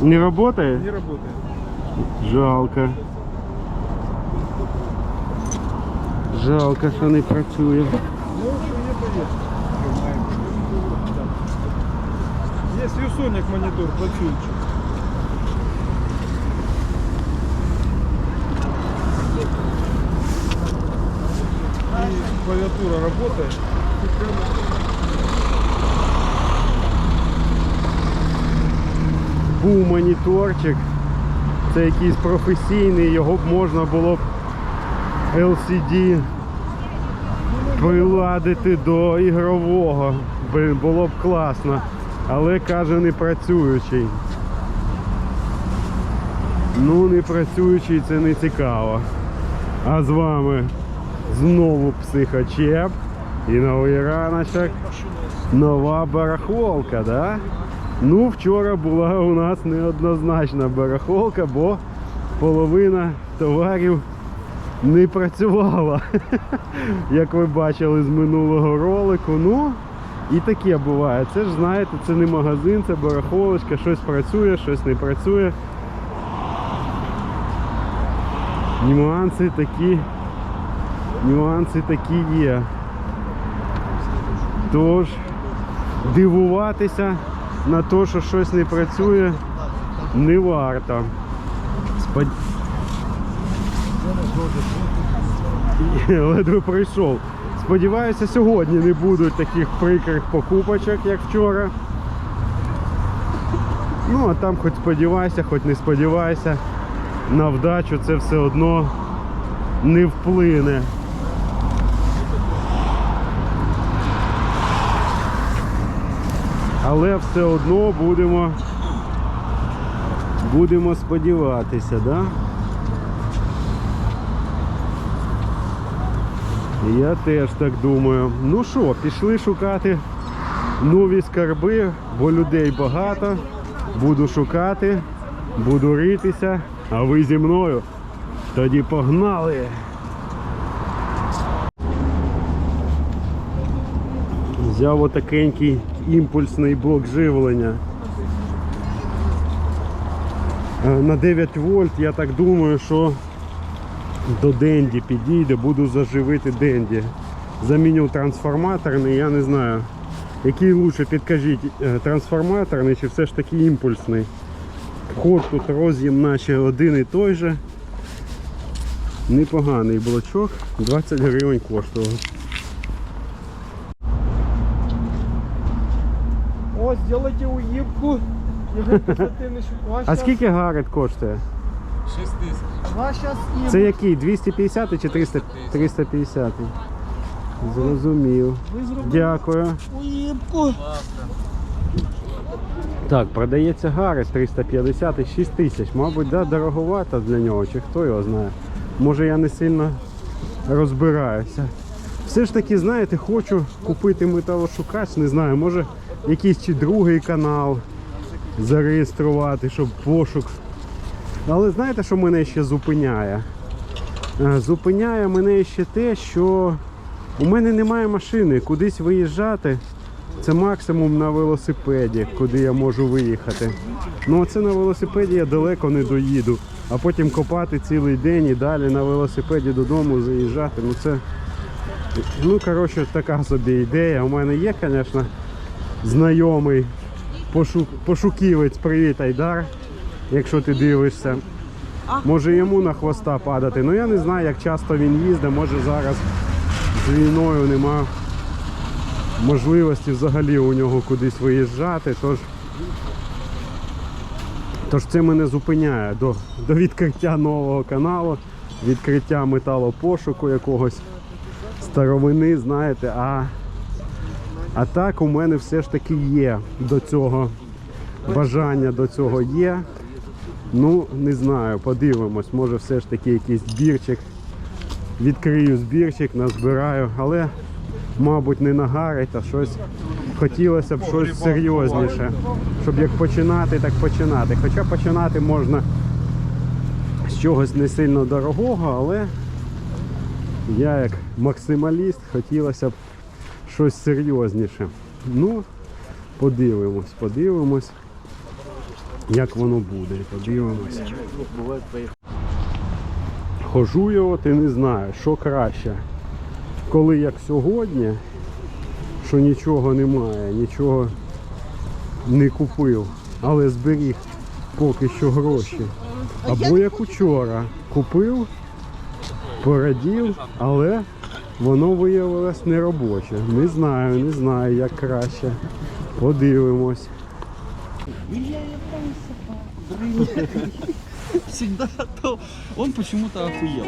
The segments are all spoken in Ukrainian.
Не работает? Не работает. Жалко. Жалко, що не працює. Ну, что. Есть Юсоник монитор, працюючий. И клавиатура работает. Був моніторчик. Це якийсь професійний, його б можна було б LCD приладити до ігрового. Би- Було б класно. Але каже не працюючий. Ну, не працюючий це не цікаво. А з вами знову психочеп і новий раночок. Нова барахолка, да? Ну, вчора була у нас неоднозначна барахолка, бо половина товарів не працювала. Як ви бачили з минулого ролику. Ну, і таке буває. Це ж знаєте, це не магазин, це барахолочка, щось працює, щось не працює. Нюанси такі. Нюанси такі є. Тож, дивуватися на те, що щось не працює, не варто. Спод... Ледве прийшов. Сподіваюся, сьогодні не будуть таких прикрих покупочок, як вчора. Ну, а там хоч сподівайся, хоч не сподівайся, на вдачу це все одно не вплине. Але все одно будемо будемо сподіватися, да? Я теж так думаю. Ну що, пішли шукати нові скарби, бо людей багато. Буду шукати, буду ритися, а ви зі мною. Тоді погнали! Взяв отакенький імпульсний блок живлення. Е, На 9 вольт я так думаю, що до Денді підійде, буду заживити Денді. Замінив трансформаторний, я не знаю. Який лучше підкажіть, е, трансформаторний чи все ж таки імпульсний. Ход тут роз'єм наче один і той же. Непоганий блочок, 20 гривень коштував. О, сделайте уебку. А скільки гарет коштує? 6 тисяч. Це який? 250 чи 300, 350? Зрозумів. Ви зробили Дякую. уебку. Так, продається Гарес 350 і 6 тисяч. Мабуть, да, дороговато для нього, чи хто його знає. Може я не сильно розбираюся. Все ж таки, знаєте, хочу купити металошукач, не знаю, може якийсь чи другий канал зареєструвати, щоб пошук. Але знаєте, що мене ще зупиняє? Е, Зупиняє мене ще те, що у мене немає машини, кудись виїжджати. Це максимум на велосипеді, куди я можу виїхати. Ну це на велосипеді я далеко не доїду. А потім копати цілий день і далі на велосипеді додому заїжджати. Ну це. Ну, коротше, така собі ідея. У мене є, звісно, знайомий пошук... пошуківець. Привіт, Айдар. Якщо ти дивишся. Може йому на хвоста падати. Ну я не знаю, як часто він їздить, може зараз з війною нема можливості взагалі у нього кудись виїжджати. Тож, тож це мене зупиняє до, до відкриття нового каналу, відкриття металопошуку якогось старовини, знаєте. А, а так у мене все ж таки є до цього бажання до цього є. Ну, не знаю, подивимось, може все ж таки якийсь збірчик. Відкрию збірчик, назбираю, але мабуть, не нагарить, а щось хотілося б щось серйозніше. Щоб як починати, так починати. Хоча починати можна з чогось не сильно дорогого, але я як максималіст хотілося б щось серйозніше. Ну, подивимось, подивимось, як воно буде. Подивимось. Хожу от і не знаю, що краще. Коли як сьогодні, що нічого немає, нічого не купив, але зберіг поки що гроші. Або як учора купив, порадів, але воно виявилось неробоче. Не знаю, не знаю, як краще. Подивимось. всегда то он почему-то охуел.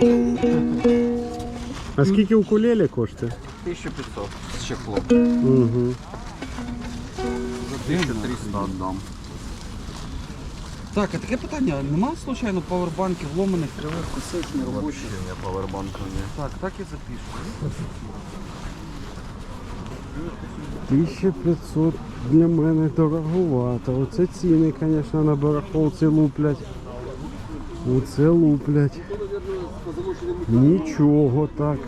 А скільки укулеле коштує? 1500 с чехлом. Угу. За 1300 отдам. Так, а таке питання, нема случайно павербанків вломаних кривих косих неробочих? Павербанку не. Так, так і запишу. 1500 для мене дороговато. Оце ціни, звісно, на барахолці луплять. Оце луплять. Нічого так.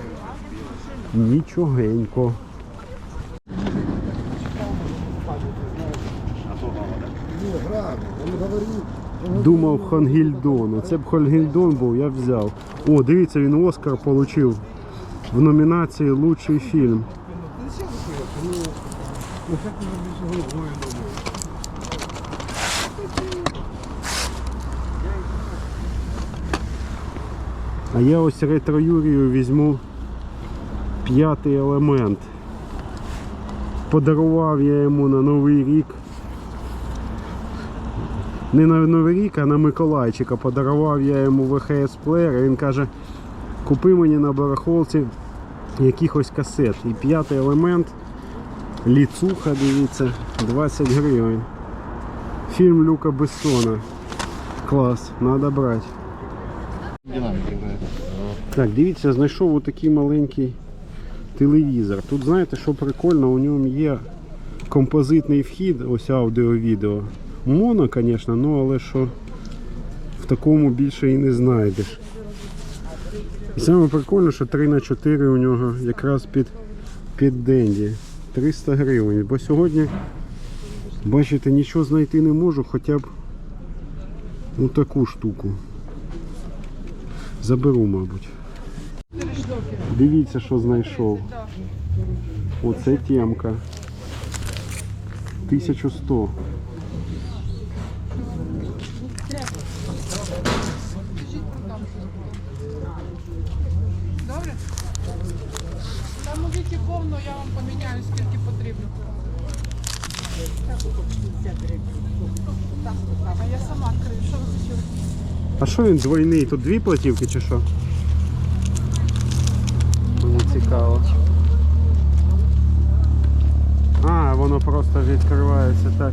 Нічогенько. Думав Хонгільдон. Оце б Хонгільдон був, я взяв. О, дивіться, він Оскар отримав в номінації Лучший фільм. А я ось ретро Юрію візьму п'ятий елемент. Подарував я йому на Новий рік. Не на Новий рік, а на Миколайчика. Подарував я йому ВХС плеєр, він каже, купи мені на барахолці якихось касет. І п'ятий елемент, ліцуха, дивіться, 20 гривень. Фільм Люка Бессона. Клас, треба брати. Так, дивіться, знайшов отакий маленький телевізор. Тут знаєте, що прикольно, у ньому є композитний вхід, ось аудіо-відео. Моно, звісно, ну але що в такому більше і не знайдеш. І саме прикольно, що 3 на 4 у нього якраз під, під денді. 300 гривень. Бо сьогодні, бачите, нічого знайти не можу, хоча б ну, таку штуку. Заберу, мабуть. Дивіться, що знайшов. Оце темка. 1100. Добре? Там музики повно, я вам поміняю, скільки потрібно. Так, так, а я сама крию. Що ви хотіли? А що він двойний? Тут дві платівки чи що? Мені цікаво. А, воно просто відкривається так.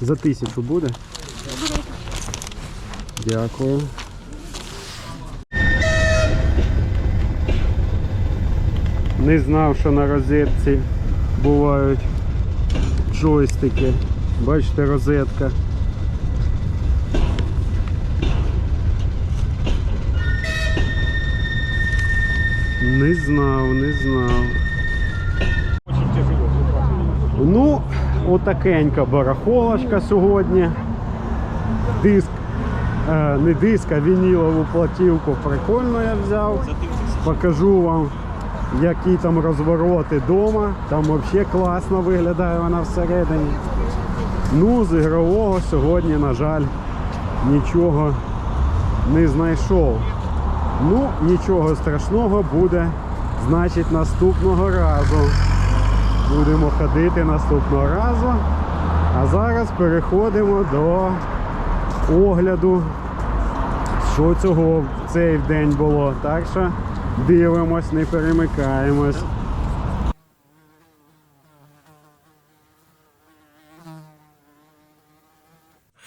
За тисячу буде? Дякую. Не знав, що на розетці бувають джойстики. Бачите, розетка. Не знав, не знав. Ну, отакенька барахолочка сьогодні. Диск, не диск, а вінілову платівку прикольно я взяв. Покажу вам, які там розвороти вдома. Там взагалі класно виглядає вона всередині. Ну, з ігрового сьогодні, на жаль, нічого не знайшов. Ну, нічого страшного буде, значить, наступного разу. Будемо ходити наступного разу. А зараз переходимо до огляду, що цього в цей день було. Так що дивимось, не перемикаємось.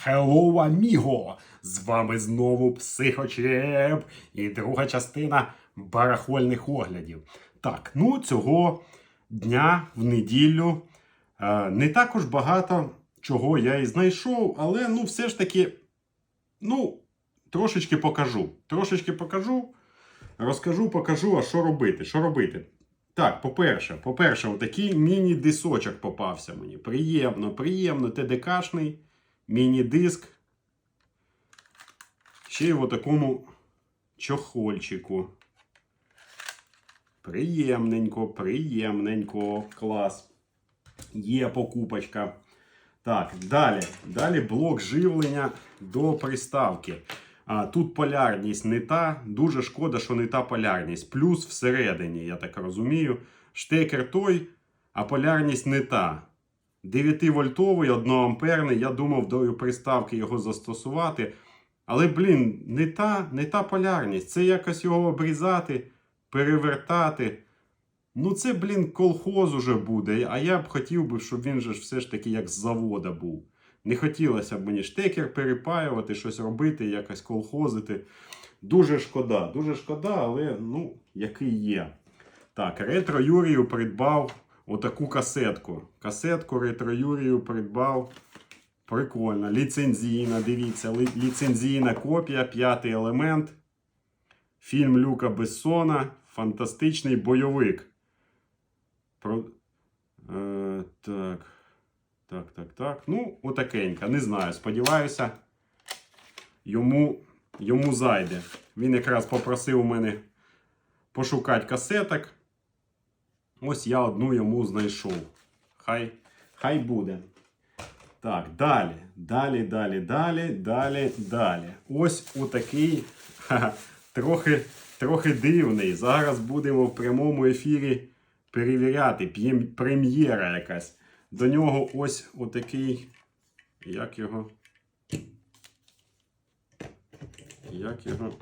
Hello, amigo! З вами знову Психочеп і друга частина барахольних оглядів. Так, ну цього дня в неділю е, не також багато чого я і знайшов, але ну все ж таки, ну, трошечки покажу. Трошечки покажу, розкажу, покажу, а що робити? Що робити? Так, по-перше, по-перше, отакий міні-дисочок попався мені. Приємно, приємно, ТДКшний міні-диск. Ще й в такому чохольчику. Приємненько, приємненько, клас. Є покупочка. Так, далі. Далі блок живлення до приставки. А, тут полярність не та. Дуже шкода, що не та полярність. Плюс всередині, я так розумію. Штекер той, а полярність не та. 9-вольтовий, 1 амперний. Я думав до приставки його застосувати. Але, блін, не та, не та полярність. Це якось його обрізати, перевертати. Ну, це, блін, колхоз уже буде. А я б хотів би, щоб він же все ж таки як з завода був. Не хотілося б мені штекер перепаювати, щось робити, якось колхозити. Дуже шкода, дуже шкода, але ну, який є. Так, ретро Юрію придбав отаку касетку. Касетку ретро Юрію придбав. Прикольно. Ліцензійна, дивіться, ліцензійна копія, п'ятий елемент. Фільм Люка Бессона. Фантастичний бойовик. Про... Е, так. Так, так, так. Ну, отакенька. Не знаю. Сподіваюся, йому, йому зайде. Він якраз попросив у мене пошукати касеток. Ось я одну йому знайшов. Хай, хай буде. Так, далі, далі, далі, далі, далі, далі. Ось отакий ха-ха, трохи, трохи дивний. Зараз будемо в прямому ефірі перевіряти. Прем'єра якась. До нього ось отакий. Як його? Як його?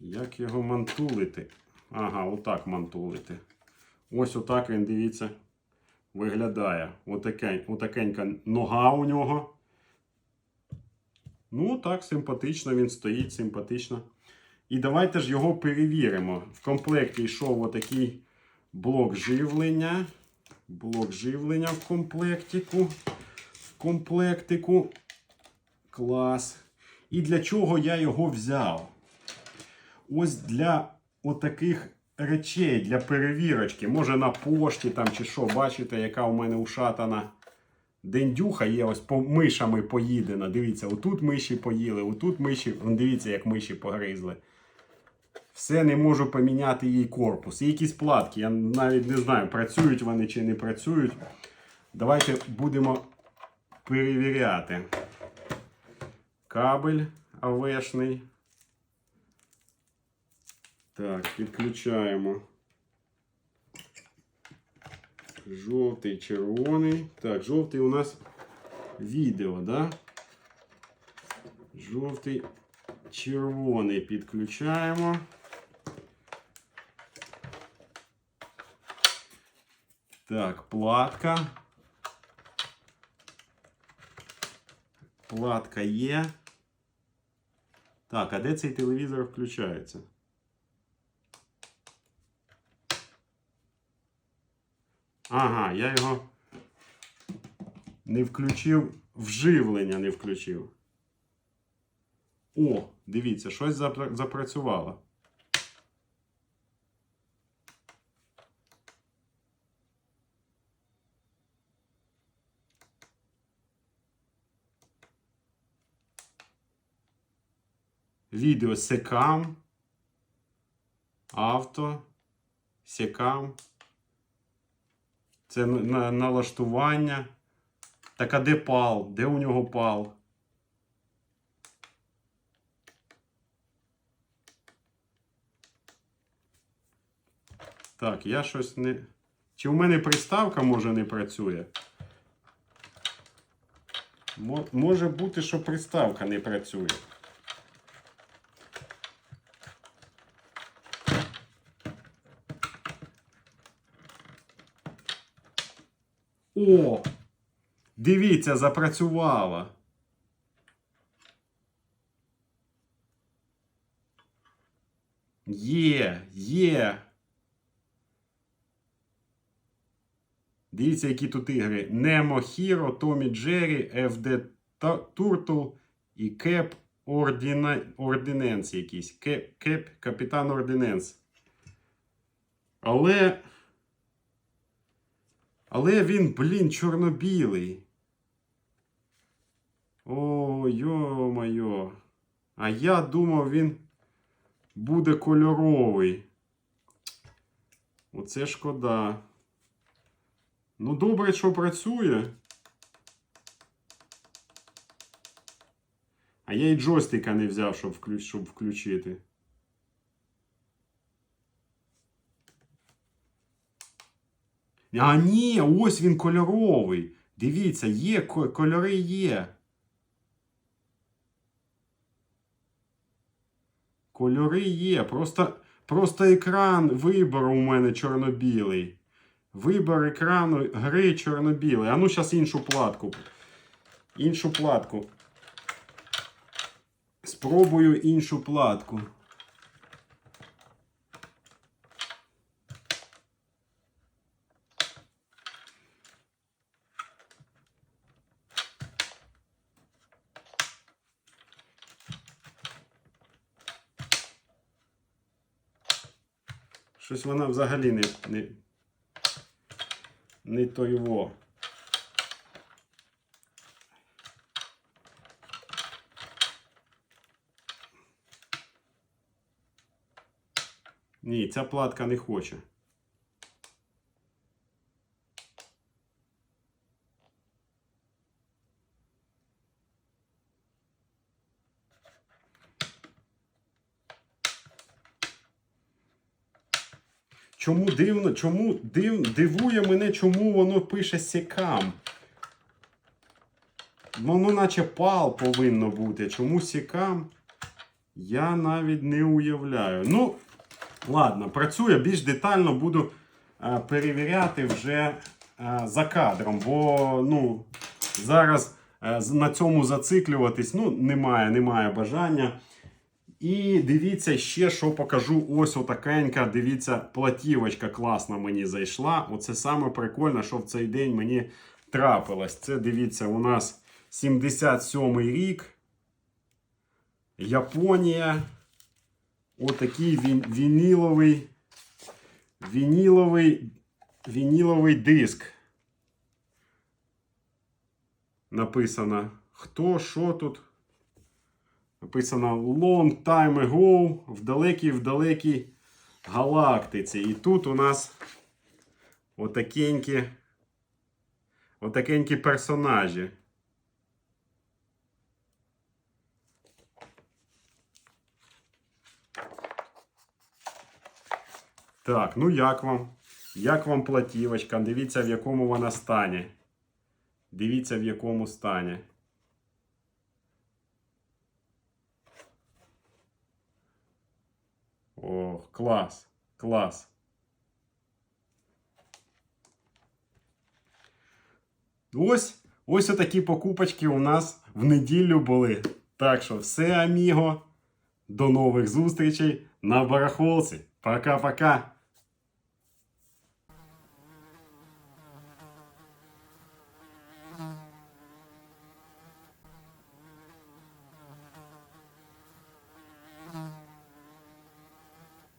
Як його мантулити? Ага, отак мантулити. Ось отак він, дивіться, виглядає. Отаке, отакенька нога у нього. Ну, так, симпатично він стоїть, симпатично. І давайте ж його перевіримо. В комплекті йшов отакий блок живлення. Блок живлення в комплектику. В комплектику. Клас. І для чого я його взяв? Ось для отаких речей, для перевірочки. Може на пошті там чи що, бачите, яка у мене ушатана дендюха є, ось по мишами поїдена. Дивіться, отут миші поїли, отут миші. Дивіться, як миші погризли. Все не можу поміняти їй корпус. І якісь платки. Я навіть не знаю, працюють вони чи не працюють. Давайте будемо перевіряти. Кабель АВшний. Так, підключаємо. Жовтий, червоний. Так, жовтий у нас відео, да? Жовтий, червоний підключаємо. Так, платка. Платка є. Так, а де цей телевізор включається? Ага, я його не включив, вживлення не включив. О, дивіться, щось запрацювало. Відео секам. Авто. Секам. Це на- на, налаштування. Так а де пал? Де у нього пал? Так, я щось не. Чи у мене приставка може не працює? Може бути, що приставка не працює. О! Дивіться, запрацювала. Є, є. Дивіться, які тут ігри. Nemo Hero, Tommy Jerry, FD Turtle і Ordina- Ordinance якийсь. Кеп, Кеп Капітан Ординенс. Але. Але він, блін, чорно-білий. О, йо-моє. А я думав, він буде кольоровий. Оце шкода. Ну, добре, що працює. А я і джойстика не взяв, щоб, щоб включити. А, ні, ось він кольоровий. Дивіться, є, кольори є. Кольори є. Просто, просто екран вибору у мене чорно-білий. Вибор екрану гри чорно-білий. А ну зараз іншу платку. Іншу платку. Спробую іншу платку. Щось вона взагалі не, не, не во. Ні, ця платка не хоче. Чому дивно, чому див, дивує мене, чому воно пише секам? Воно наче пал повинно бути. Чому секам? Я навіть не уявляю. Ну, ладно, працює більш детально буду е, перевіряти вже е, за кадром, бо ну, зараз е, на цьому зациклюватись ну, немає, немає бажання. І дивіться ще, що покажу. Ось отакенька, дивіться, платівочка класна мені зайшла. Оце саме прикольне, що в цей день мені трапилось. Це дивіться, у нас 77-й рік. Японія. Отакий він, вініловий, вініловий, вініловий диск. Написано, хто, що тут. Написано Long time ago в далекій в далекій галактиці. І тут у нас отакенькі, отакенькі персонажі. Так, ну як вам? Як вам платівочка? Дивіться, в якому вона стані. Дивіться, в якому стані. Ох, клас, клас. Ось, ось отакі покупочки у нас в неділю були. Так що все, аміго. До нових зустрічей на барахолці. Пока-пока.